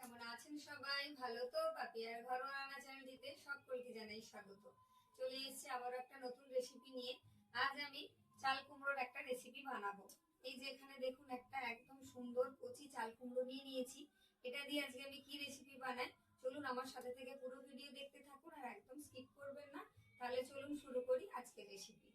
কেমন আছেন সবাই? ভালো তো? পাপিয়ার ঘরোয়া রান্না চ্যানেলটিতে সকলকে জানাই স্বাগত। চলে এসেছি আবার একটা নতুন রেসিপি নিয়ে। আজ আমি চাল কুমড়োর একটা রেসিপি বানাবো। এই যে এখানে দেখুন একটা একদম সুন্দর কচি চাল কুমড়ো নিয়ে নিয়েছি। এটা দিয়ে আজকে আমি কি রেসিপি বানাই? চলুন আমার সাথে থেকে পুরো ভিডিও দেখতে থাকুন আর একদম স্কিপ করবেন না। তাহলে চলুন শুরু করি আজকের রেসিপি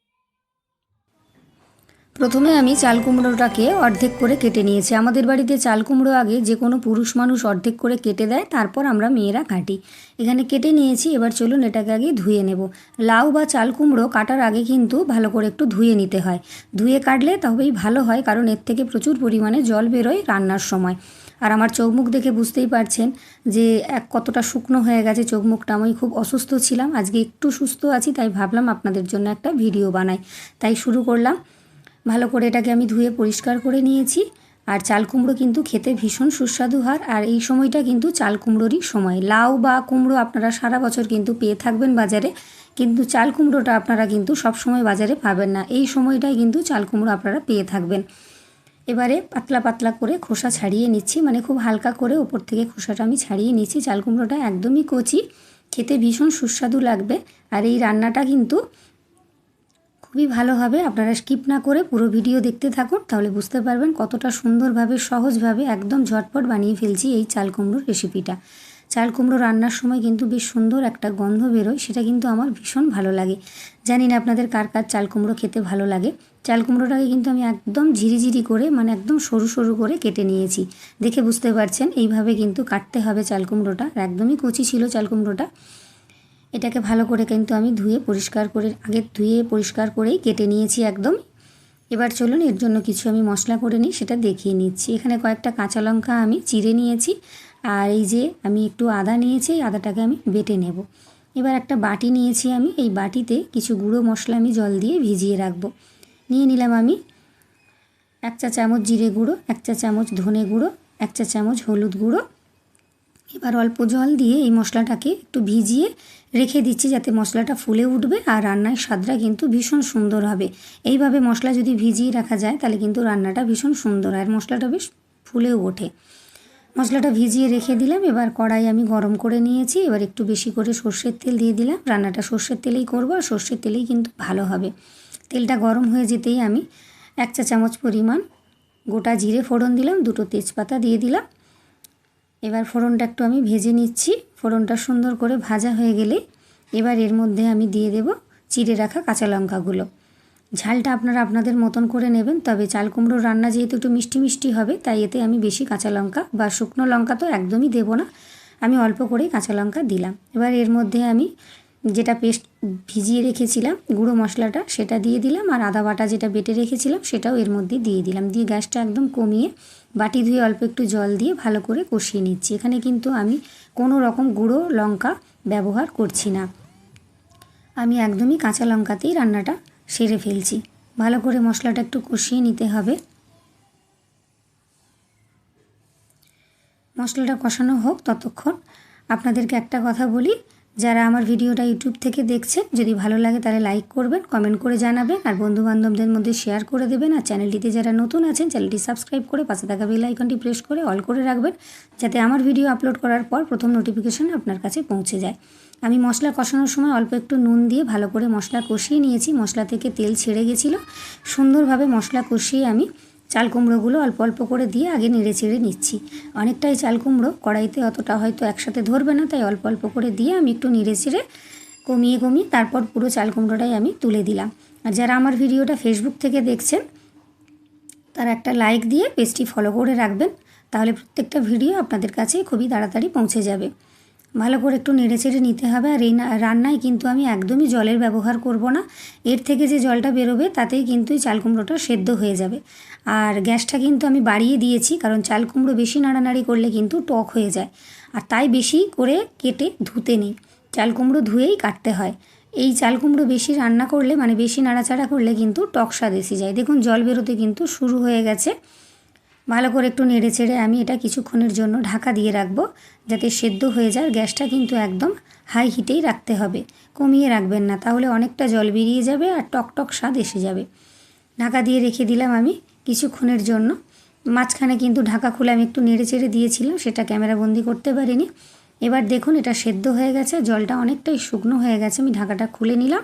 প্রথমে আমি চাল কুমড়োটাকে অর্ধেক করে কেটে নিয়েছি। আমাদের বাড়িতে চাল কুমড়ো আগে যে কোনো পুরুষ মানুষ অর্ধেক করে কেটে দেয়, তারপর আমরা মেয়েরা কাটি। এখানে কেটে নিয়েছি, এবার চলুন এটাকে আগে ধুয়ে নেব। লাউ বা চাল কুমড়ো কাটার আগে কিন্তু ভালো করে একটু ধুয়ে নিতে হয়। ধুয়ে কাটলে তবেই ভালো হয়, কারণ এর থেকে প্রচুর পরিমাণে জল বেরোয় রান্নার সময়। আর আমার চোখ মুখ দেখে বুঝতেই পারছেন যে, এক কতটা শুকনো হয়ে গেছে চোখ মুখটা আমি খুব অসুস্থ ছিলাম, আজকে একটু সুস্থ আছি, তাই ভাবলাম আপনাদের জন্য একটা ভিডিও বানাই। তাই শুরু করলাম। ভালো করে এটাকে আমি ধুয়ে পরিষ্কার করে নিয়েছি। আর চাল কুমড়ো কিন্তু খেতে ভীষণ সুস্বাদু হয় আর এই সময়টা কিন্তু চাল কুমড়োরই সময়। লাউ বা কুমড়ো আপনারা সারা বছর কিন্তু পেয়ে থাকবেন বাজারে। কিন্তু চাল কুমড়োটা আপনারা কিন্তু সব সময় বাজারে পাবেন না। এই সময়টাই কিন্তু চাল কুমড়ো আপনারা পেয়ে থাকবেন। এবারে পাতলা পাতলা করে খোসা ছাড়িয়ে নিচ্ছি। মানে খুব হালকা করে ওপর থেকে খোসাটা আমি ছাড়িয়ে নিচ্ছি। চাল কুমড়োটা একদমই কচি। খেতে ভীষণ সুস্বাদু লাগবে। আর এই রান্নাটা কিন্তু খুবই ভালো হবে। আপনারা স্কিপ না করে পুরো ভিডিও দেখতে থাকুন, তাহলে বুঝতে পারবেন কতটা সুন্দরভাবে, সহজভাবে একদম ঝটপট বানিয়ে ফেলছি এই চাল কুমড়োর রেসিপিটা চাল কুমড়ো রান্নার সময় কিন্তু বেশ সুন্দর একটা গন্ধ বেরোয়, সেটা কিন্তু আমার ভীষণ ভালো লাগে। জানি না আপনাদের কার কার চাল কুমড়ো খেতে ভালো লাগে। চাল কুমড়োটাকে কিন্তু আমি একদম ঝিরিঝিরি করে মানে একদম সরু সরু করে কেটে নিয়েছি। দেখে বুঝতে পারছেন, এইভাবে কিন্তু কাটতে হবে চাল কুমড়োটা। একদমই কচি ছিল চাল কুমড়োটা। এটাকে ভালো করে কিন্তু আমি ধুয়ে পরিষ্কার করে, আগে ধুয়ে পরিষ্কার করেই কেটে নিয়েছি একদম। এবার চলুন, এর জন্য কিছু আমি মশলা করে নিই, সেটা দেখিয়ে নিচ্ছি। এখানে কয়েকটা কাঁচা লঙ্কা আমি চিড়ে নিয়েছি, আর এই যে আমি একটু আদা নিয়েছি, এই আদাটাকে আমি বেটে নেব। এবার একটা বাটি নিয়েছি আমি, এই বাটিতে কিছু গুঁড়ো মশলা আমি জল দিয়ে ভিজিয়ে রাখব। নিয়ে নিলাম আমি এক চা চামচ জিরে গুঁড়ো, এক চা চামচ ধনে গুঁড়ো, এক চা চামচ হলুদ গুঁড়ো এবার অল্প জল দিয়ে এই মশলাটাকে একটু ভিজিয়ে রেখে দিচ্ছি যাতে মশলাটা ফুলে উঠবে আর রান্নার স্বাদটা কিন্তু ভীষণ সুন্দর হবে। এইভাবে মশলা যদি ভিজিয়ে রাখা যায় তাহলে কিন্তু রান্নাটা ভীষণ সুন্দর আর মশলাটা বেশ ফুলেও ওঠে। মশলাটা ভিজিয়ে রেখে দিলাম, এবার কড়াই আমি গরম করে নিয়েছি। এবার একটু বেশি করে সর্ষের তেল দিয়ে দিলাম। রান্নাটা সর্ষের তেলেই করব আর সর্ষের তেলেই কিন্তু ভালো হবে। তেলটা গরম হয়ে যেতেই আমি এক চা চামচ পরিমাণ গোটা জিরে ফোড়ন দিলাম, দুটো তেজপাতা দিয়ে দিলাম। এবার ফোড়নটা একটু আমি ভেজে নিচ্ছি। ফোড়নটা সুন্দর করে ভাজা হয়ে গেলে এবার এর মধ্যে আমি দিয়ে দেব চিড়ে রাখা কাঁচা লঙ্কাগুলো। ঝালটা আপনারা আপনাদের মতন করে নেবেন, তবে চাল কুমড়োর রান্না যেহেতু একটু মিষ্টি মিষ্টি হবে, তাই এতে আমি বেশি কাঁচা লঙ্কা বা শুকনো লঙ্কা তো একদমই দেবো না। আমি অল্প করেই কাঁচা লঙ্কা দিলাম। এবার এর মধ্যে আমি যেটা পেস্ট ভিজিয়ে রেখেছিলাম, গুঁড়ো মশলাটা, সেটা দিয়ে দিলাম আর আদা বাটা যেটা বেটে রেখেছিলাম, সেটাও এর মধ্যে দিয়ে দিলাম। দিয়ে গ্যাসটা একদম কমিয়ে বাটি ধুয়ে অল্প একটু জল দিয়ে ভালো করে কষিয়ে নিচ্ছি। এখানে কিন্তু আমি কোনো রকম গুঁড়ো লঙ্কা ব্যবহার করছি না। আমি একদমই কাঁচা লঙ্কাতেই রান্নাটা সেরে ফেলছি। ভালো করে মশলাটা একটু কষিয়ে নিতে হবে। মশলাটা কষানো হোক ততক্ষণ। আপনাদেরকে একটা কথা বলি যারা আমার ভিডিওটা ইউটিউব থেকে দেখছেন, যদি ভালো লাগে তাহলে লাইক করবেন কমেন্ট করে জানাবেন, আর বন্ধু বান্ধবদের মধ্যে শেয়ার করে দেবেন, আর চ্যানেলটিতে যারা নতুন আছেন চ্যানেলটি সাবস্ক্রাইব করে পাশে থাকা বেল আইকনটি প্রেস করে অল করে রাখবেন, যাতে আমার ভিডিও আপলোড করার পর প্রথম নোটিফিকেশান আপনার কাছে পৌঁছে যায়। আমি মশলা কষানোর সময় অল্প একটু নুন দিয়ে ভালো করে মশলা কষিয়ে নিয়েছি। মশলা থেকে তেল ছেড়ে গেছিল। সুন্দরভাবে মশলা কষিয়ে আমি চাল কুমড়োগুলো অল্প অল্প করে দিয়ে আগে নেড়ে চেড়ে নিচ্ছি। অনেকটাই চাল কুমড়ো, কড়াইতে অতটা হয়তো একসাথে ধরবে না, তাই অল্প অল্প করে দিয়ে আমি একটু নেড়ে চেড়ে কমিয়ে কমিয়ে তারপর পুরো চাল কুমড়োটাই আমি তুলে দিলাম। আর যারা আমার ভিডিওটা ফেসবুক থেকে দেখছেন, তারা একটা লাইক দিয়ে পেজটি ফলো করে রাখবেন, তাহলে প্রত্যেকটা ভিডিও আপনাদের কাছে খুবই তাড়াতাড়ি পৌঁছে যাবে। ভালো করে একটু নেড়ে চেড়ে নিতে হবে। আর এই রান্নায় কিন্তু আমি একদমই জলের ব্যবহার করব না। এর থেকে যে জলটা বেরোবে, তাতেই কিন্তু এই চাল কুমড়োটা সেদ্ধ হয়ে যাবে। আর গ্যাসটা কিন্তু আমি বাড়িয়ে দিয়েছি, কারণ চাল কুমড়ো বেশি নাড়ানাড়ি করলে কিন্তু টক হয়ে যায়। আর তাই বেশি করে কেটে ধুতে নেই। চাল কুমড়ো ধুয়েই কাটতে হয়। এই চাল কুমড়ো বেশি রান্না করলে মানে বেশি নাড়াচাড়া করলে কিন্তু টক স্বাদ এসে যায়। দেখুন, জল বেরোতে কিন্তু শুরু হয়ে গেছে। ভালো করে একটু নেড়ে চেড়ে আমি এটা কিছুক্ষণের জন্য ঢাকা দিয়ে রাখব, যাতে সেদ্ধ হয়ে যায়। গ্যাসটা কিন্তু একদম হাই হিটেই রাখতে হবে। কমিয়ে রাখবেন না, তাহলে অনেকটা জল বেরিয়ে যাবে আর টক টক স্বাদ এসে যাবে। ঢাকা দিয়ে রেখে দিলাম আমি কিছুক্ষণের জন্য। মাঝখানে কিন্তু ঢাকা খুলে আমি একটু নেড়ে চেড়ে দিয়েছিলাম, সেটা ক্যামেরা বন্দি করতে পারিনি। এবার দেখুন, এটা সেদ্ধ হয়ে গেছে, জলটা অনেকটাই শুকনো হয়ে গেছে, আমি ঢাকাটা খুলে নিলাম।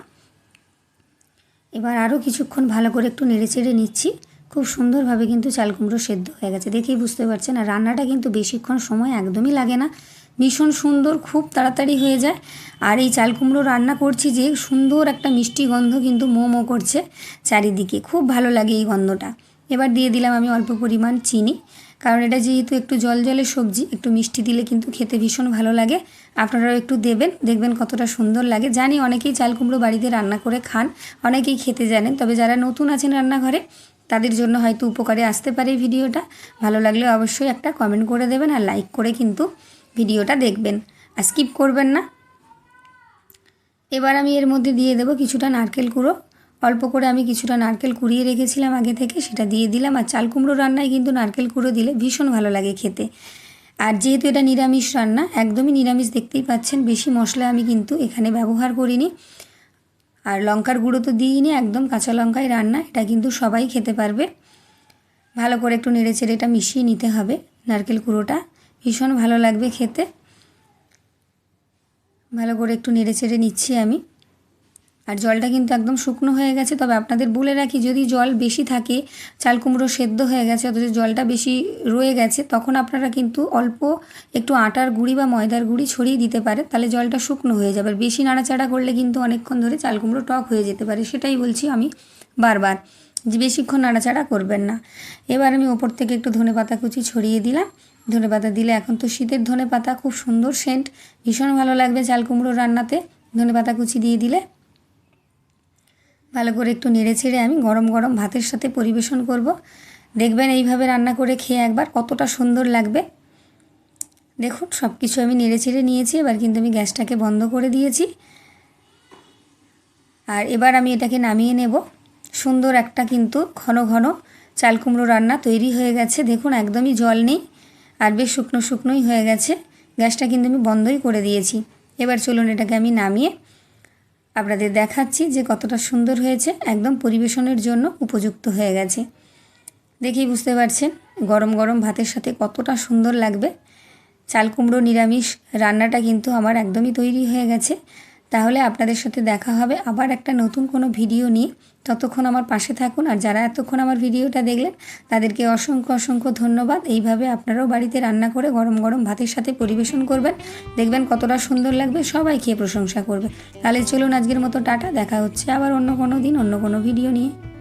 এবার আরও কিছুক্ষণ ভালো করে একটু নেড়ে চেড়ে নিচ্ছি। খুব সুন্দরভাবে কিন্তু চাল কুমড়ো সেদ্ধ হয়ে গেছে, দেখেই বুঝতে পারছেন। আর রান্নাটা কিন্তু বেশিক্ষণ সময় একদমই লাগে না। ভীষণ সুন্দর, খুব তাড়াতাড়ি হয়ে যায়। আর এই চাল কুমড়ো রান্না করছি যে সুন্দর একটা মিষ্টি গন্ধ কিন্তু মো মো করছে চারিদিকে। খুব ভালো লাগে এই গন্ধটা। এবার দিয়ে দিলাম আমি অল্প পরিমাণ চিনি, কারণ এটা যেহেতু একটু জল জলে সবজি, একটু মিষ্টি দিলে কিন্তু খেতে ভীষণ ভালো লাগে। আপনারাও একটু দেবেন, দেখবেন কতটা সুন্দর লাগে। জানি অনেকেই চাল কুমড়ো বাড়িতে রান্না করে খান, অনেকেই খেতে জানেন, তবে যারা নতুন আছেন রান্নাঘরে তাদের জন্য হয়তো উপকারে আসতে পারে ভিডিওটা। ভালো লাগলে অবশ্যই একটা কমেন্ট করে দেবেন আর লাইক করে কিন্তু ভিডিওটা দেখবেন। আর স্কিপ করবেন না। এবার আমি এর মধ্যে দিয়ে দেবো কিছুটা নারকেল কুড়ো। অল্প করে আমি কিছুটা নারকেল কুড়িয়ে রেখেছিলাম আগে থেকে, সেটা দিয়ে দিলাম। আর চাল কুমড়ো রান্নায় কিন্তু নারকেল কুড়ো দিলে ভীষণ ভালো লাগে খেতে। আর যেহেতু এটা নিরামিষ রান্না, একদমই নিরামিষ দেখতেই পাচ্ছেন, বেশি মশলা আমি কিন্তু এখানে ব্যবহার করিনি। আর লঙ্কার গুঁড়ো তো দিইনি, একদম কাঁচা লঙ্কায় রান্না, এটা কিন্তু সবাই খেতে পারবে। ভালো করে একটু নেড়ে চেড়ে এটা মিশিয়ে নিতে হবে, নারকেল কুড়োটা। ভীষণ ভালো লাগবে খেতে। ভালো করে একটু নেড়ে চেড়ে নিচ্ছি আমি। আর জলটা কিন্তু একদম শুকনো হয়ে গেছে। তবে আপনাদের বলে রাখি, যদি জল বেশি থাকে, চাল কুমড়ো সেদ্ধ হয়ে গেছে, অথচ জলটা বেশি রয়ে গেছে, তখন আপনারা কিন্তু অল্প একটু আটার গুঁড়ি বা ময়দার গুঁড়ি ছড়িয়ে দিতে পারে, তাহলে জলটা শুকনো হয়ে যাবে। বেশি নাড়াচাড়া করলে কিন্তু অনেকক্ষণ ধরে চাল কুমড়ো টক হয়ে যেতে পারে, সেটাই বলছি আমি বারবার। যে বেশিক্ষণ নাড়াচাড়া করবেন না। এবার আমি ওপর থেকে একটু ধনে পাতা কুচি ছড়িয়ে দিলাম। ধনে পাতা দিলে এখন তো শীতের ধনে পাতা, খুব সুন্দর সেন্ট ভীষণ ভালো লাগবে চাল কুমড়ো রান্নাতে। ধনে পাতা কুচি দিয়ে দিলে ভালো করে একটু নেড়ে ছেড়ে আমি গরম গরম ভাতের সাথে পরিবেশন করব। দেখবেন এইভাবে রান্না করে খেয়ে একবার কতটা সুন্দর লাগবে। দেখুন সব কিছু আমি নেড়ে ছেড়ে নিয়েছি, এবার কিন্তু আমি গ্যাসটাকে বন্ধ করে দিয়েছি। আর এবার আমি এটাকে নামিয়ে নেব। সুন্দর একটা কিন্তু ঘন ঘন চাল কুমড়ো রান্না তৈরি হয়ে গেছে। দেখুন, একদমই জল নেই, আর বেশ শুকনো শুকনোই হয়ে গেছে। গ্যাসটা কিন্তু আমি বন্ধই করে দিয়েছি। এবার চলুন এটাকে আমি নামিয়ে আপনাদের দেখাচ্ছি যে কতটা সুন্দর হয়েছে, একদম পরিবেশনের জন্য উপযুক্ত হয়ে গেছে। দেখেই বুঝতে পারছেন গরম গরম ভাতের সাথে কতটা সুন্দর লাগবে। চাল কুমড়ো নিরামিষ রান্নাটা কিন্তু আমার একদমই তৈরি হয়ে গেছে। তাহলে আপনাদের সাথে দেখা হবে আবার একটা নতুন কোনো ভিডিও নিয়ে। ততক্ষণ আমার পাশে থাকুন আর যারা এতক্ষণ আমার ভিডিওটা দেখলেন, তাদেরকে অসংখ্য অসংখ্য ধন্যবাদ। এইভাবে আপনারাও বাড়িতে রান্না করে গরম গরম ভাতের সাথে পরিবেশন করবেন। দেখবেন কতটা সুন্দর লাগবে, সবাই খেয়ে প্রশংসা করবে। তাহলে চলুন আজকের মতো টাটা, দেখা হচ্ছে আবার অন্য কোনো দিন, অন্য কোনো ভিডিও নিয়ে।